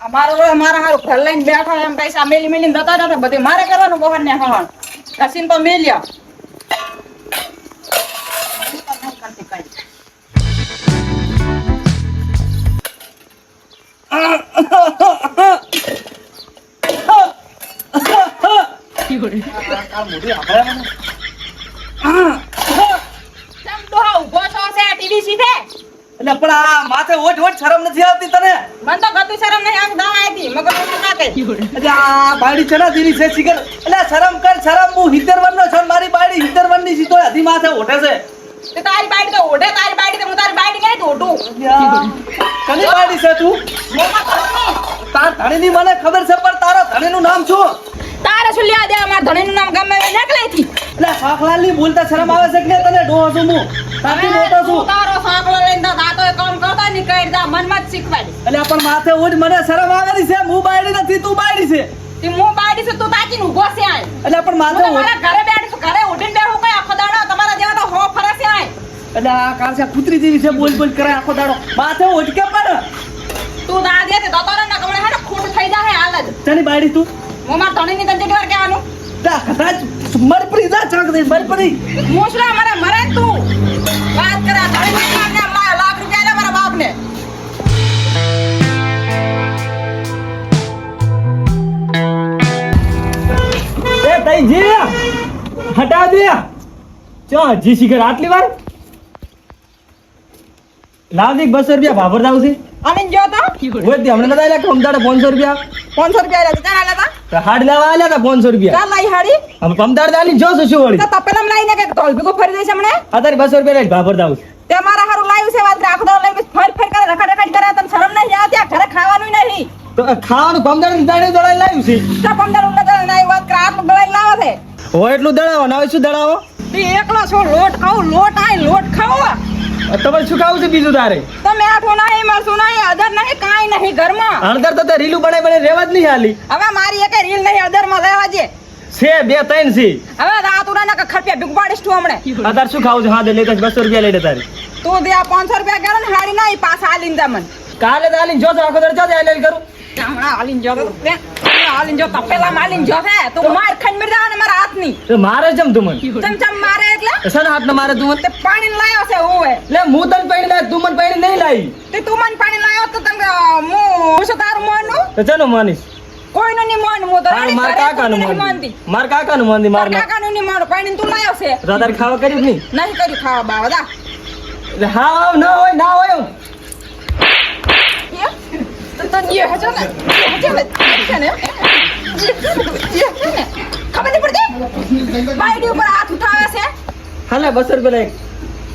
અમારો તો અમારા હારું ઘર લઈને બેઠો એમ પૈસા મેલી મેલીને જતા જતા બધી મારે કરવાનું બહાર ને હણ કસીન તો મેલ્યા ચમ છો ટીવી સીધે એટલે પણ આ માથે ઓઠ ઓઠ શરમ નથી આવતી તને? મને તો ગતું શરમ નહીં આમ દવા આવી મગર ના કઈ એટલે આ બાડી છે દીની છે સિગર એટલે શરમ કર શરમ હું હિતર વનનો છું મારી બાડી હિતર વનની જીતો હજી માથે ઓઠે છે. તે તારી બાડી તો ઓઢે તારી બાડી તો હું તારી બાડી કઈ ઓઢું કની બાડી છે તું? તાર ધણી ધણીની મને ખબર છે પણ તારા ધણીનું નામ શું? તારે શું લ્યા દે અમાર ધણીનું નામ ગમે એ શરમ આવે છે કે તને ડોહો છું હું. મોટો તું છું તારો સાંકળો લઈને તો દાંતો કામ કરતા ની કઈ દા મનમાં જ શીખવાડી. એટલે પણ માથે ઓઠ મને શરમ આવેલી છે. હું બાયડી નથી તું બાયડી છે. તે હું બાઈડી છું તું તાકીને ઊભો છે આય. એટલે પણ હું માથે મારા ઘરે બેઠી છું ઘરે ઉઠીને બેઠું કઈ આખો દાડો તમારા જેવા તો હો ફરે છે આય. એટલે આ કાળસા કૂતરી જેવી છે બોલ બોલ કરે આખો દાડો. માથે ઓઠ કે પણ? તું દાદે તે દતો ને કમણે હે ને ખોટ થઈ જાય હાલ જ. બાયડી તું? હું મારા ધણીની તને કેટલી વાર કહેવાનું. જા મરપરી જા ચાક દે મરપરી. મોસલા મારે મરે તું. વાત કરે કારણે લા- લાખ રૂપિયા લે મારા બાપને. એ તઈ જી હટા દે. ચો હજી શિખર આટલી વાર? લાવ દે બસો રૂપિયા ભાભર દાવ છે. અને જો તો? હોય તે હમણાં નતા આલ્યા કે અમદાડે પાંચસો રૂપિયા? પાંચસો રૂપિયા લે ચાલ આલે તા તો. હાડ લેવા આલ્યા તા પાંચસો રૂપિયા. કા લઈ હાડી? હવે પમદાર દાની જોશું શું વળી? તો તપેલામ લઈને કે ઢોલ ભેગું ફરી દઈશ હમણે? અત્યારે બસો રૂપિયા લઈ ભાભર દાવ તે મારા હારું લાવ્યું છે વાત દાડો લઈ ફર ફર કરે રખડ રખડ કરે તને શરમ નહીં આવતી આ ઘરે ખાવાનું નહીં. તો ખાવાનું પમદાર દાણે દળાઈ લાવ્યું છે. તો પમદાર ઉલ્લા તો નહીં વાત કરે આટલું ગળાઈ લાવો છે. હોય એટલું દળાવો ના હોય શું દળાવો? તે એકલો છો લોટ ખાવ લોટ આય લોટ ખાવ તમારે શું ખાવું છે બીજું તારે? તમે આઠું નહીં મરશું નહીં અધર નહીં કાંઈ નહીં ઘરમાં. અડધર તો તે રીલું બનાવી બને રેવા જ નહીં હાલી. હવે મારી એક રીલ નહીં અદરમાં રહેવા જે છે બે ત્રણ છે. હવે રાતુડા ના ખરપિયા ભીખ પાડીશ તું હમણે. અધર શું ખાવું છે? હા દે લેતા બસો રૂપિયા લઈ લે તારે. તું દે આ પાંચસો રૂપિયા કરો ને હાડી ના ઈ પાછા હાલીને જા મને. કાલે તો હાલીને જો આખો દર ચાલે હાલી કરું. હમણાં હાલીને જો હાલીને જો તપેલા હાલીને જો હે? તું માર ખાઈને મરી જા ને મારા હાથની તો મારે જમ તું મને ચમ ચમ મારે એટલે? સન હાથ મારે તું મને પાણી લાયો છે હું એટલે હું તને પાણી લાય તું મને પાણી નહીં લાવી તે તું મને પાણી લાયો તો તને હું શું તારું મોનું? તો ચાલો માનીશ? કોઈનું નહીં મોન હું તો માર કાકાનું માનતી. માર કાકાનું માનતી માર કાકાનું નહીં માનું પાણી તું લાયો છે. તારે ખાવા કર્યું નહીં? નહીં કર્યું ખાવા બાવા દા હા ના હોય ના હોય. તને એ હજો ને એ હજો ને છે ને એ છે ને ખબર નહીં પડતી બાયડી ઉપર હાથ ઉઠાવે છે હાલે બસો રૂપિયા લઈ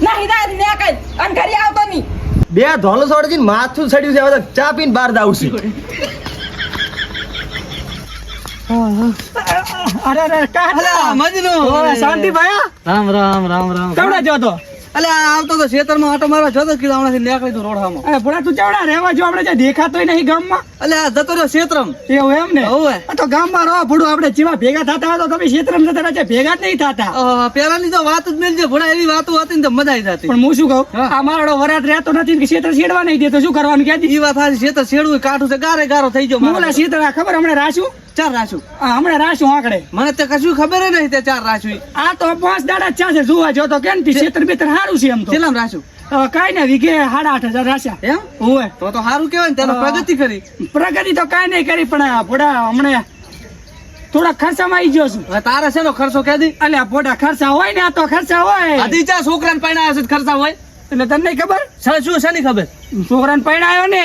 ના હિદાયત ને કઈ અને ઘરે આવતો નહીં બે ધોલો સોડજી માથું સડ્યું છે હવે ચા પીને બહાર દાવું છે. અરે અરે કાકા મજનુ. શાંતિ ભાયા રામ રામ રામ રામ. કેવડા જો તો અલે આવતો તો ખેતરમાં આટો મારવા જતો કીધું હમણાંથી નીકળી તું રોડમાં ભોળા તું કેવડા રહેવા જો આપણે જે દેખાતોય નહીં ગામમાં. અલે આ જતો રહ્યો ખેતરમ. એવું એમ ને? હોવે. તો ગામમાં રહો ભૂડું આપણે જેવા ભેગા થતા હતા તો તમે ક્ષેત્રમાં જતા રહ્યા ભેગા જ નહીં થતા. પેલાની તો વાત જ નહીં ભોળા એવી વાતો હતી ને તો મજા આવી જતી. પણ હું શું કહું? આ મારો વરાત રહેતો નથી કે ક્ષેત્ર છેડવા નહીં દે તો શું કરવાનું ક્યાંથી એ વાત હારી ક્ષેત્ર છેડવું કાઠું છે ગારે ગારો થઈ ગયો હું ક્ષેત્ર ખબર હમણાં રાશું? ચાર રાશું હમણાં રાશું આંકડે. મને તો કશું ખબર નહીં તે ચાર રાશું આ તો પાંચ દાડા ચા છે જોવા જો તો કેમ ક્ષેત્ર બેતર સારું છે એમ તો. કેટલામ રાશુ કાંઈ ને વીઘે સાડા આઠ હજાર રાશ્યા. એમ? હોય તો તો સારું કેવાય ને તેનો પ્રગતિ કરી. પ્રગતિ તો કાંઈ નહીં કરી પણ આ ભોળા હમણાં થોડા ખર્ચામાં આવી ગયો છું. તારે છે ખર્ચો કેદી અલ્યા પોટા ખર્ચા હોય ને આ તો ખર્ચા હોય. આધી ચા છોકરાને પૈણા છે ખર્ચા હોય. એટલે તમને નહીં ખબર? શું છે શાની ખબર? છોકરાને આવ્યો ને.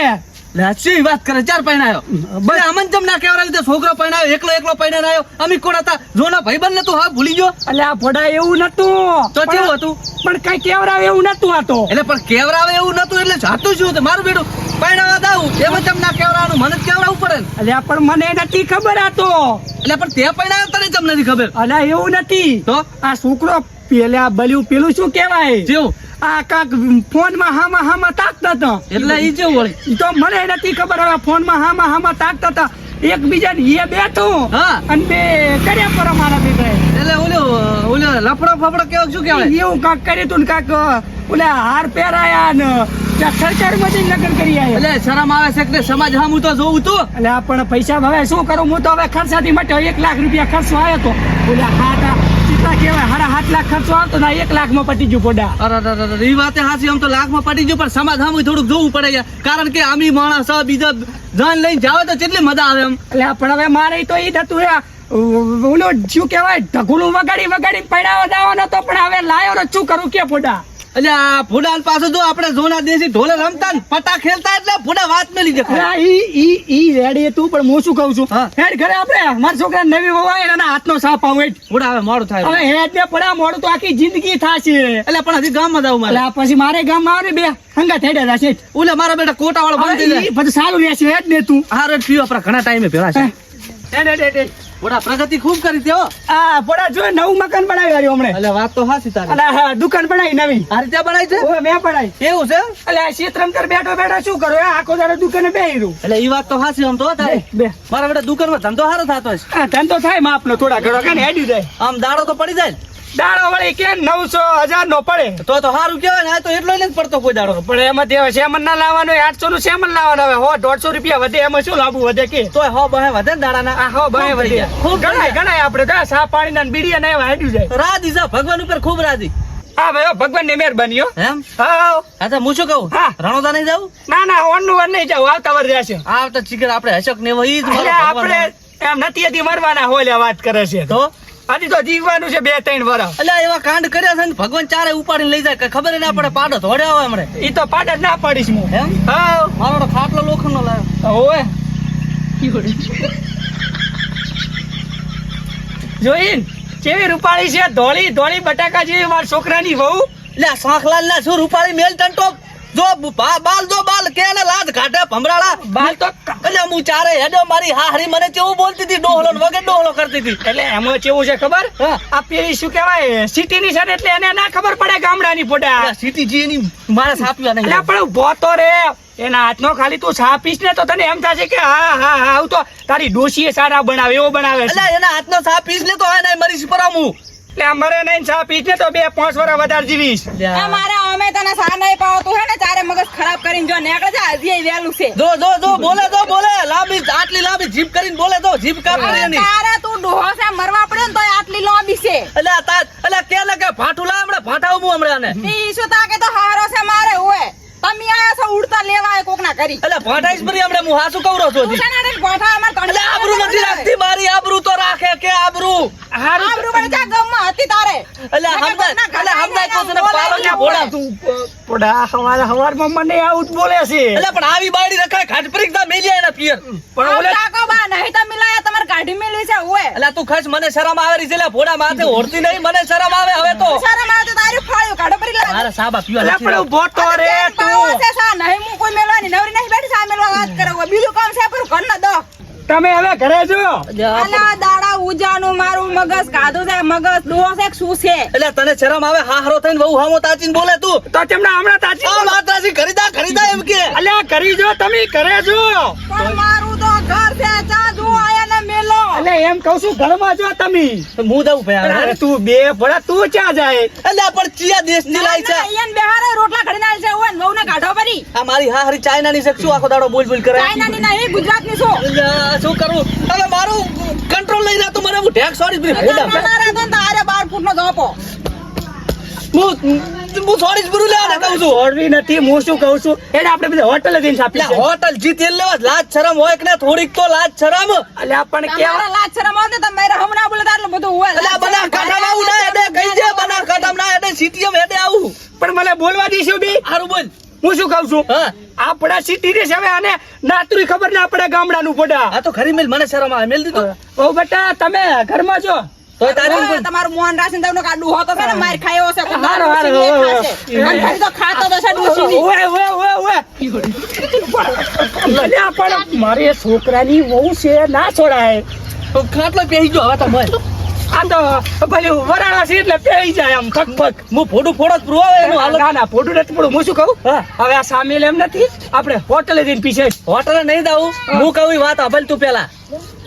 લે આ શી વાત કરે? ચાર આવ્યો બસ અમન જમ ના કેવરાવી તે છોકરો પરણાયો એકલો એકલો પરણાયો આવ્યો અમે કોણ હતા? જોના ભાઈબંધ ને તું હા ભૂલી ગયો? એટલે આ ફોડા એવું નતું. તો કેવું પણ- હતું? પણ કઈ કેવરાવે એવું નતું આ તો. એટલે પણ કેવરાવે એવું નતું એટલે જાતું શું હતું મારું બેડું. પરણાવા દાવું એમ જમ ના કેવરાવાનું મને જ કેવરાવું પડે. એટલે પણ મને નથી ખબર આ તો. એટલે પણ તે પરણાયો તને જમ નથી ખબર. અલ્યા એવું નથી. તો? આ છોકરો પેલા બલ્યું પેલું શું કહેવાય? જેવું? આ કાક ફોનમાં હામાં હામાં તાકતા હતા. એટલે એ જેવું હોય. તો મને નથી ખબર હવે ફોનમાં હામાં હામાં તાકતા હતા. એકબીજા ને એ બેઠું અને બે કર્યા પર મારા બેટા એટલે ઓલો ઓલો લફડો ફફડો કેવો શું કહેવાય? એવું કાક કર્યું તું ને કાક ઓલા હાર પહેરાયા ને શરમ આવે છે સમાજ હા હું તો જોઉં તું. એટલે પણ પૈસા હવે શું કરું? હું તો હવે ખર્ચાથી માટે એક લાખ રૂપિયા ખર્ચો આવ્યો તો. બોલ્યા હાથ કહેવાય સાડા સાત લાખ ખર્ચો આવતો ને એક લાખમાં પટી ગયું પોડા અરે અરે, વાતે હાચી આમ તો લાખમાં પટી ગયું પણ સમાજ હામુય થોડુંક જોવું પડે યાર. કારણ કે આમી માણસ બીજા ધન લઈને જાવ તો કેટલી મજા આવે એમ એટલે પણ હવે મારે તો એ થતું હે ઓલું શું કહેવાય ઢગુલું વગાડી વગાડી પડાવવા જવાનો તો પણ હવે લાયો ને શું કરું કે પોડા આ ફૂડાન પાસે જો આપણે જોના દેશી ઢોલે રમતા ને પટા ખેલતા એટલે ફૂડા વાત મેલી દેખાય અરે ઈ ઈ ઈ રેડી તું પણ હું શું કહું છું? હેડ ઘરે આપણે મારા છોકરા નવી વહુ આવે એના હાથનો સાપ આવું હેડ. ફૂડા હવે મોડું થાય હવે હેડ ને પડ્યા મોડું તો આખી જિંદગી થાશે. એટલે પણ હજી ગામમાં જાવ મારે. પછી મારે ગામમાં આવે બે. હંગા થઈને જશે ઓલે મારા બેટા કોટા વાળો બંધ થઈ જાય. પછી સારું રહેશે હેડ ને તું. હારે પીઓ આપણા ઘણા ટાઈમે ભેળા છે. હેડ હેડ હેડ. હેડ. પ્રગતિ ખૂબ કરી તેઓ આ પોડા જો નવું મકાન બનાવી આવ્યું હમણે. એટલે વાત તો હાસી તારી. અલા હા, દુકાન બનાવી નવી. આ રીતે બનાવી છે? ઓ મેં બનાવી. એવું છે? એટલે આ ક્ષેત્રમ કર બેઠો બેઠો શું કરો? આખો દાડો દુકાને બેહી રહું. એટલે ઈ વાત તો હાસી આમ તો તારે. બે મારા બેટા દુકાનમાં ધંધો સારો થતો હશે. આ ધંધો થાય માપનો થોડા ઘણો કાને હેડી જાય. આમ દાડો તો પડી જાય. દાડો વળી કે નવસો હજાર નો પડે. તો તો સારું કેવાય ને આ તો એટલો જ પડતો કોઈ દાડો. પણ એમાં તે સેમન ના લાવવાનો આઠસો નું સેમન લાવવાનો હવે હો દોઢસો રૂપિયા વધે એમાં શું લાવવું વધે કે? તો હો બહે વધે ને દાડા ના હો બહે વધે ખૂબ ગણાય ગણાય આપડે તો સા પાણી ના બીડી ને એવા હેડ્યું જાય. રાજી જા ભગવાન ઉપર ખૂબ રાજી. હા ભાઈ ભગવાનની મહેરબાની હો. એમ? હા અચ્છા હું. શું કહું? હા. રણોદા નહીં જાવું ના ના ઓનનું વન નહીં જાવ આવતા વર જશે. આવતા ચીકર આપણે હશક ને એવો ઈ જ આપણે એમ નથી હતી મરવાના હોય વાત કરે છે. તો? હજી તો જીવવાનું છે બે ત્રણ વર્ષ એટલે એવા કાંડ કર્યા છે ને ભગવાન ચારે ઉપાડીને લઈ જાય ખબર ના પડે પાડો ધોડે આવે હમણે એ તો પાડે ના પાડીશ હું. એમ? હા. મારો ખાટલો લોખંડ નો લાવ્યો ઓએ જોઈન કેવી રૂપાળી છે? ધોળી ધોળી બટાકા જેવી મારા છોકરાની વહુ. એટલે શાંખલાલ ના શું રૂપાળી? મેલ ટંટો જો બાલ જો બાલ કે ને લાદ કાઢે ભમરાળા. બાલ તો એટલે હું ચારે હેડો મારી હાહરી મને કેવું બોલતી હતી? ડોહલો ને વગર ડોહલો કરતી હતી. એટલે એમાં કેવું છે ખબર? આ પેલી શું કહેવાય? સિટી ની છે ને એટલે એને ના ખબર પડે ગામડાની આ સીટી જી ની મારે સાપ્યા નહીં. પણ ઊભો તો રે. એના હાથનો ખાલી તું સાપીશ ને તો તને એમ થશે કે હા હા હા તો તારી ડોશીએ સારા બનાવે એવો બનાવે એના હાથનો સાપ પીસ લે તો એને મરીશ પર હું એટલે આ મરે નહીં છાપીશ ને તો બે પાંચ વર્ષ વધારે જીવીશ. આ અમે તને સા નહીં પાવો તું હે ને તારે મગજ ખરાબ કરીને જો નીકળે છે હજી વેલું છે. જો જો જો બોલે તો બોલે લાંબી આટલી લાંબી જીપ કરીને બોલે તો જીભ કાપી અરે એની. તારે તું ડોહો છે મરવા પડે ને તો આટલી લાંબી છે. એટલે તા એટલે કે લગે કે ભાઠું લા હમણાં ફાટાવું હું હમણાં ને ઈ શું તાકે તો હારો છે મારે હોય તમે આયા છો ઉડતા લેવા આયા કોક કરી એટલે ભાઠાઈશ ભરી હમણાં હું હાસું કવરો છું તું હજી. છે અમાર કણ આબરૂ નથી રાખતી મારી આબરૂ તો રાખે કે આબરૂ? આબરૂ બને જા ગમમાં હતી તારે. એટલે નકર હમણાં કોકના ઘરે એટલે હમણાં તો તને બોલાવીને પાલોની બોલે. તું પોડા હવાર હવારમાં મને આવું બોલે છે. એટલે પણ આવી બાયડી રખાય ઘાટ પરીક્ષા મેલી એના પિયર. પણ ઓલે તાકો બા નહીં તો મિલાયા તમારે કાઢી મેલી છે હોય એટલે તું ખસ મને શરમ આવે રહી છે એટલે ભોળા માથે ઓળતી નહીં મને શરમ આવે હવે તો. શરમ આવે તો તારી ફાળ્યું કાઢો પરી લે. મારા સાબા પીવા અલા પણ ઊભો રે તું છે સા નહીં હું કોઈ મેલવાની નવરી નહીં બેઠી સા મેલવા વાત કરે. બીજું કામ છે પણ ઘર ના દો. તમે હવે ઘરે જો આલા દાડા ઉજાનું મારું મગજ કાધું છે મગજ ડોહો છે શું છે? એટલે તને શરમ આવે? હારો થઈને બહુ હામો તાચીને બોલે તું. તો તેમના હમણાં તાજી આ માતાજી ખરીદા ખરીદા એમ કે. અલ્યા કરી જો તમે ઘરે જો પણ મારું તો ઘર છે ચા જો આયા ને મેલો એટલે એમ કહું છું ઘરમાં જો તમે હું દઉં ભાઈ અરે તું બે ભડા તું ક્યાં જાય એટલે પણ ચિયા દેશની લાઈ છે અહીંયા બેહારે રોટલા ઘડી નાખે છે હોય ને વહુને કાઢો પરી આ મારી હા હરી ચાઇના ની શકશું આખો દાડો બોલ બોલ કરે ચાઇનાની નહીં ગુજરાતની શું એટલે શું કરવું હવે મારું કંટ્રોલ લઈ રહ્યા તો મને હું ઢેક સોરી નકર મારા તો તારે 12 ફૂટ નો ધોપો હું હું સોરી બરું કહું છું. ઓરવી નથી હું શું કહું છું? એટલે આપણે બધા હોટલ એટલે હોટલ જી તેલ લેવા લાજ શરમ હોય કે ને થોડીક તો લાજ શરમ. એટલે પણ કેવા લાજ શરમ આવશે તો તમે હમણાં બોલતા બધું હોય. એટલે બના આવું ના એડે કઈ છે બના કાઢામાં ના એડે સીટીએમ એડે આવું. પણ મને બોલવા દઈશું બી. હારું બોલ. હું શું કહું છું? હા. આપણા સિટી ને હવે આને નાતુરી ખબર ના પડે ગામડાનું પોડા. આ તો ખરી મેલ મને શરમ આવે. મેલ દીધું. ઓ બેટા તમે ઘરમાં છો? તો તારે હવે તમારું મોહન તમને હોતો છે ને માર ખાયો હારો, હારો, ખાલી તો ખાતો તો છે ડોશીની. ઓએ ઓએ ઓએ ઓએ અલ્યા પણ મારી છોકરાની વહુ છે ના છોડાય. ખાટલો પેહી જો હવે તમે આ તો ભલે વરાળા છે એટલે પેઈ જાય આમ ફક હું ફોટું ફોડો જ પ્રો એનું હાલત ના ના ફોટું નથી પડું હું શું કહું? હવે આ સામેલ એમ નથી. આપણે હોટલે જઈને પીછે હોટલે નહીં દઉં હું. કહું વાત હબલ તું પેલા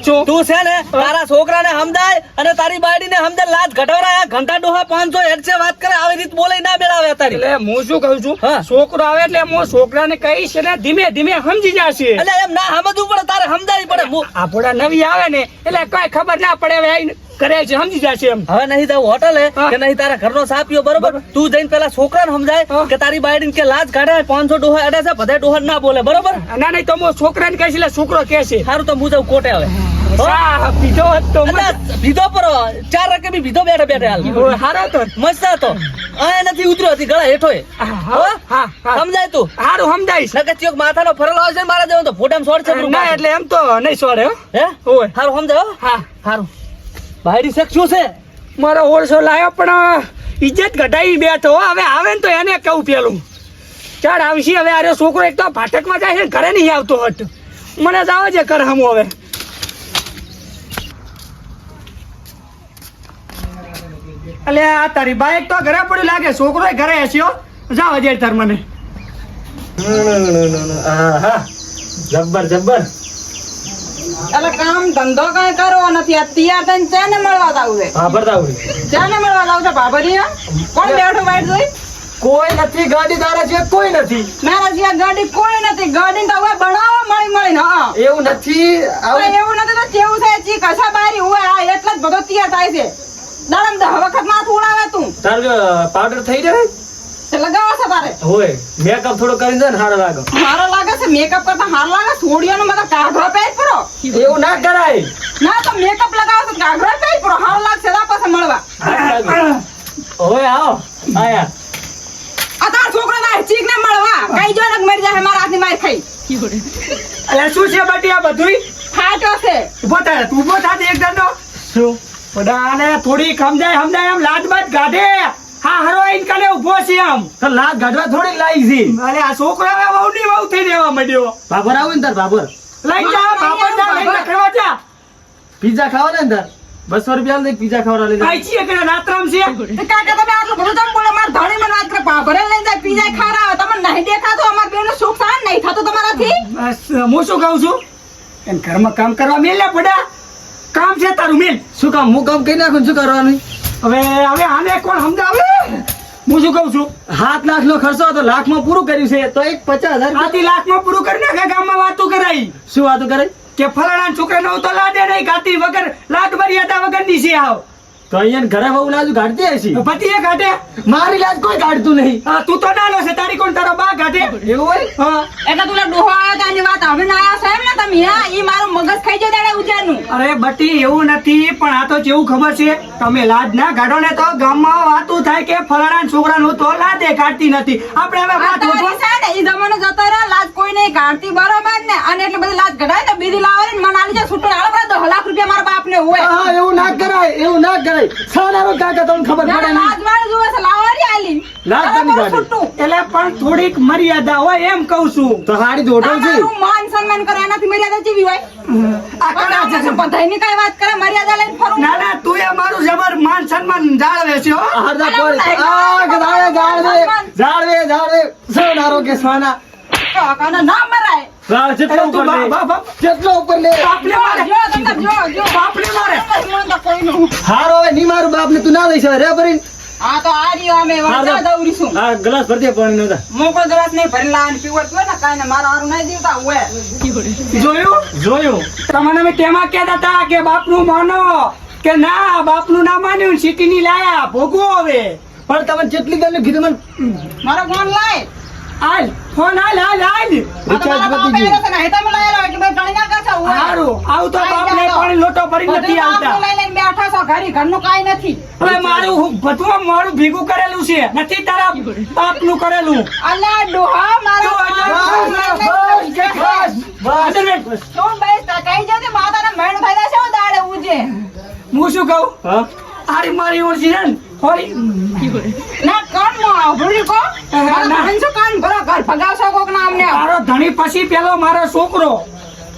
તું છે ને તારા છોકરાને સમજાય અને તારી બાયડીને સમજાય. લાજ ઘટવરાયા ઘંટા ડોહા પાંચસો એકસે વાત કરે આવી રીત બોલે ના બેડાવે તારી. એટલે હું શું કહું છું? છોકરો આવે એટલે હું છોકરાને કહીશ ને ધીમે ધીમે સમજી જશે. એટલે એમ ના સમજવું પડે તારે સમજાવી પડે. આપડા નવી આવે ને એટલે કઈ ખબર ના પડે હવે કરે છે સમજી જશે એમ. હવે નહીં તારું હોટલ હા. કે નહીં તારા ઘરનો સાપ્યો બરોબર? તું જઈને પેલા છોકરાને સમજાય કે તારી બાયડીને કે લાજ કાઢે પાંચસો ડોહા અડે છે બધા ડોહા ના બોલે બરોબર? ના નહીં તો હું છોકરાને કહીશ એટલે છોકરો કે છે સારું તો હું જાઉં કોટે? સા પીધો હોત બીધો પર ચાર રકે બી બીધો બેઠે બેઠે હાલ. હારો તો. મસ્ત હતો. આ નથી ઉતર્યો હતી ગળા હેઠો. સમજાય તું? હારું સમજાઈશ. નકર માથાનો ફરેલો છે ને મારા જેવો તો ફોટામાં શોર્ટ છે ના એટલે એમ તો નહીં સોડે હો. હે? ઓય. હારું સમજાયો હા? હારું. બાયડી શેક શું છે? મારો ઓળસો લાયો પણ ઇજ્જત ઘટાઈ બેઠો. હવે આવે ને તો એને કહું પેલું. ચાલ આવશે. હવે આરે છોકરો એક તો ફાટકમાં જાય છે ને ઘરે નહીં આવતો હટ મને જાવ આવે છે કર હમ હવે. એટલે આ તારી બાઈક તો ઘરે પડ્યું લાગે છોકરો ઘરે હસ્યો. જાવ અજય તાર મને. જબ્બર જબ્બર. એટલે કામ ધંધો કઈ કરવો નથી અત્યાર તને ચેને મળવા જાવું છે? હા બતાવું ચેને મળવા જાવું છે બાબરિયા કોણ બેઠું વાઈટ જોઈ? કોઈ નથી ગાડી તારા છે કોઈ નથી. મારા જ્યાં ગાડી કોઈ નથી ગાડી તો હવે બનાવો મળી મળી હા. એવું નથી એવું નથી તો કેવું થાય? ચી કસા બારી હોય? આ એટલે જ બધો તૈયાર થાય છે. દાડમ દહ વખત માથું ઉડાવે તું. તાર પાવડર થઈ જાય? તે લગાવો છે તારે. હોય. મેકઅપ થોડો કરી દે ને સારો લાગે. હારો લાગે છે મેકઅપ કરતા હાર લાગે સોડિયાનો મતલબ કાઢવા પેજ પરો એવું ના કરાય. ના તો મેકઅપ લગાવો તો કાઢવા પેજ પરો હારો લાગશે તા પાસે મળવા. ઓય આવો. આયા. આ તાર છોકરો ના ચીક ને મળવા. કઈ જો ને મરી જાય મારા હાથની માર ખાઈ અલ્યા શું છે બટી આ બધુંય? ફાટો છે. ઊભો થાય તું ઊભો થાય એક દંડો. શું? બડાને થોડી સમજાય સમજાય એમ લાજ બાજ ગાઢે. હા હરો આઈન કાલે ઊભો છે આમ તો લાજ ગાઢવા થોડી લાઈ છે. અરે આ છોકરો હવે વહુ ની વહુ થઈ દેવા માંડ્યો. બાબર આવું ને તાર બાબર. લઈ જા બાબર જા લઈ ખાવા જા. પીઝા ખાવાના ને તાર? બસો રૂપિયા લઈ પીઝા ખાવા લઈ આઈ છીએ કે રાત્રામ છે? કાકા તમે આટલું બધું તમે બોલો? માર ધણી મને વાત કરે પાભરે લઈને જાય પીઝા ખારા. તમે નહીં દેખાતો અમાર બેનો સુખ થાય નહીં થતો તમારાથી? બસ હું શું કહું છું? એમ ઘરમાં કામ કરવા મેલ્યા લે પડા કામ છે તારું મેલ. શું કામ? હું કામ કરી નાખું શું કરવાનું? હવે હવે આને કોણ સમજાવે. હું શું કહું છું? સાત લાખ નો ખર્ચો તો લાખમાં પૂરું કર્યું છે. તો એક પચાસ હજાર આથી લાખમાં પૂરું કરી નાખે ગામમાં વાતો કરાઈ શું વાતો કરાઈ કે ફલાણા છોકરાને હું તો લાદે નહીં ગાતી વગર લાડ મર્યાદા વગરની છે આવ. તો અહીંયા ઘરે બહુ લાજુ કાઢતી હશી? પતિએ કાઢે મારી લાજ કોઈ કાઢતું નહીં. હા, તું તો નાનો છે તારી કોણ તારો બા કાઢે એવું હોય? હા. એટલે તું ડોહો આવ્યો તો વાત હવે ના આવ્યા સાહેબ ને તમે હા? ઈ મારું મગજ ખાઈ જાય દાડે ઉજાનું. અરે બટી એવું નથી પણ આ તો જેવું ખબર છે. તમે લાજ ના કાઢો ને તો ગામમાં વાતું થાય કે ફલાણા છોકરાનું તો લાજે કાઢતી નથી. આપણે હવે વાત ને ઈ જમાનો જતો રહ્યો લાજ કોઈ નહીં કાઢતી બરોબર ને અને એટલે બધી લાજ ઘડાય ને બીજી લાવે ને મને આલી જાય છૂટો હાલો બધા દહ લાખ રૂપિયા મારા બાપ ને હોય. હા એવું ના કરાય એવું ના કરાય. સારા કાકા તમને ખબર પડે નહીં. લાજ વાળી જુએ છે લાવારી આલી. લાજ કાઢી? છૂટું. એટલે પણ થોડીક મર્યાદા હોય એમ કઉ છું. તો હાડી જોડો છે. માન સન્માન કરે એનાથી મર્યાદા જેવી હોય? આ કડા છે. શું બધાયની કઈ વાત કરે મર્યાદા લઈને ફરવું ના ના તું એ મારું જબર માન સન્માન જાળવે છે હો. હરદા પોરી આ ગધાડે જાળવે જાળવે. જાળવે. સોનારો કે સોના? કાકાના ના મરાય જેટલો ઉપર લે. બા- બા- બા- જેટલો ઉપર લે. બાપને મારે. જો તમને જો જો. બાપને મારે. મને તો કોઈનું. હારો હવે ની મારું બાપ ને તું ના લઈશ હવે. રે ભરીને. આ તો આ રહ્યો અમે. વાંચા દઉરીશું હા ગ્લાસ ભરતી પાણી નો મોકો ગ્લાસ નહીં ભરી લાવવાની પીવડ હોય ને કાંઈ મારા હારું નહીં દીવતા હોય જોયું? જોયું. તમને અમે તેમાં કહેતા હતા કે બાપનું માનો કે ના બાપનું ના માન્યું સિટી ની લાયા. ભોગવો હવે. પણ તમે જેટલી ગમે કીધું મને મારો ફોન લાય. હાલ ફોન હાલ હાલ હાલ રિચાર્જ તો બાપે પતી આવ્યો છે ને, હેઠા મેં લાયેલો એટલે બધું ગણી ના કરશો, હારું આવ તો બાપ ને પાણી લોટો ભરી નથી આવતા. લઈ લઈને બેઠા છો, ઘરે ઘરનું કાઈ નથી. હવે મારું હું બધું મારું ભેગું કરેલું છે. નથી તારા બાપનું કરેલું. અલ્યા ડોહા મારો તું બાપ. બસ, બસ, બસ, બેઠ. બસ. કઈ જતે માતાના મેણ થઈ છે હો દાડે ઉજે. હું શું કહું? હા? આરી મારી ઓર છે ને થોડી ના કાન મો ભૂલી કો ના. ધન શું કાન ભરો ઘર ભગાવશો કોક ના અમને મારો પછી પેલો મારો છોકરો.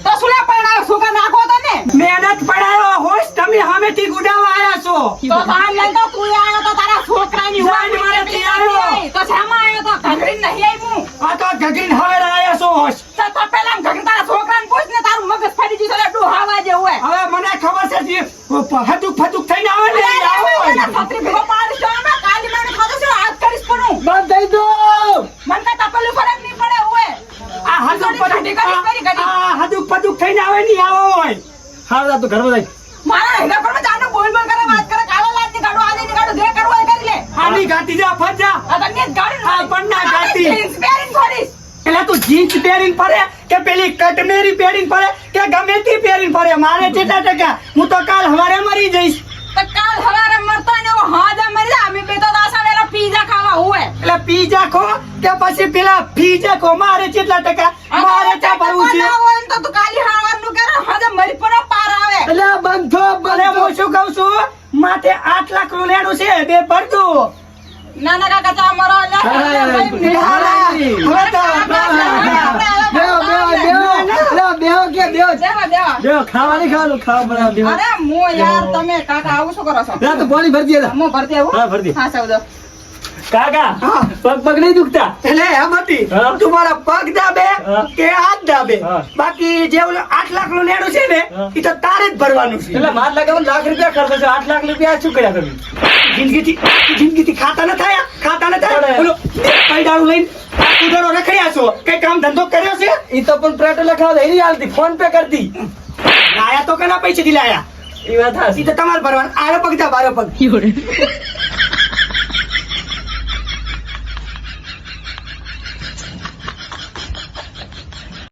તો સુલા પરણાવ સુકા નાખો તને? મહેનત પડાયો હોશ તમે સામેથી ગુડાવા આયા છો. તો બહાર લઈને તો તું આયો તો તારા છોકરાની ઉંમર મારે આવ્યો. તો શામાં આયો તો ઘઘરીને નહીં આવ્યું? આ તો ઘગરી હવે આયા છો તો તો પેલા ઘઘરી તારા છોકરાને પૂછ ને તારું મગજ ફરી ગયું ડોહાવા જેવું હોય. હવે મને ખબર છે કે ફતુક ફતુક થઈને આવે ને એ આવો હોય. છત્રી ભેગો પાડીશ તો અમે કાલી માને ખાધું છે હાથ કરીશ પણ હું. બંધ થઈ દો મને કાંઈ તપેલું ફરક નહીં પડે હોય આ હદુક ઘડી, ઘડી, ઘડી, ઘડી. આ હદુક પતુક થઈને આવે ને આવો હોય. હાલ તો ઘરમાં જઈ. મારા હેડા પર જાનો બોલ બોલ કરે વાત કરે કાળો લાજની ગાડો આલે ની ગાડો જે કરવો એ કરી લે. આની ગાતી જા ફજા આ તને ગાડી આ પન્ના ગાતી. ઇન્સ્પાયરિંગ ફરીશ. એટલે તું જીન્સ પહેરીને ફરે કે પેલી કટમેરી પહેરીને ફરે કે ગમે તે પહેરીને ફરે? મારે કેટલા ટકા હું તો કાલ હવારે મરી જઈશ. તો કાલ હવારે મરતા ને હાજા મરી જા અમે બે તો દાસા વેલા પીઝા ખાવા હોય. એટલે પીઝા ખો કે પછી પેલા પીઝા ખો? મારે કેટલા ટકા મારે ત્યાં ભરવું છે હોય ને તો તું કાલી હાવાનું કરે હાજા મરી પણ પાર આવે એટલે બંધો બને હું શું કહું છું માથે આઠ લાખનું લેણું છે બે ભરતું ના ના કાકા તો બેહો, બેહો, બેહો. લે, બેહો કે બેહો. દેવા દેવા બેહો, ખાવા નહીં ખાવાનું, ખાવા અરે મો યાર તમે કાકા આવું શું કરો છો? લે, તો પાણી ભરજે લે. મો ભરતી આવું ભરતી. હા સૌદો કાકા પગ પગ નહીં દુખતા? એટલે એમ હતી. તું મારા પગ દાબે કે હાથ દાબે? બાકી જે ઓલું આઠ લાખનું નેડું છે ને એ તો તારે જ ભરવાનું છે. એટલે માર લગાવવાનું લાખ રૂપિયા ખર્ચો છે આઠ લાખ રૂપિયા શું કર્યા તમે? જિંદગીથી જિંદગીથી ખાતા ન થયા? ખાતા ન થયા? પડે. પૈડાળું લઈને કુદરો રખડ્યા છો. કઈ કામ ધંધો કર્યો છે? એ તો પણ પેટ્રોલ લખાવ દે, ઈ હાલતી ફોન પે કરતી લાયા તો કના પૈસેથી લાયા? એ વાત હા ઈ તો તમારે ભરવાનું. આરો પગ જા બારો પગ.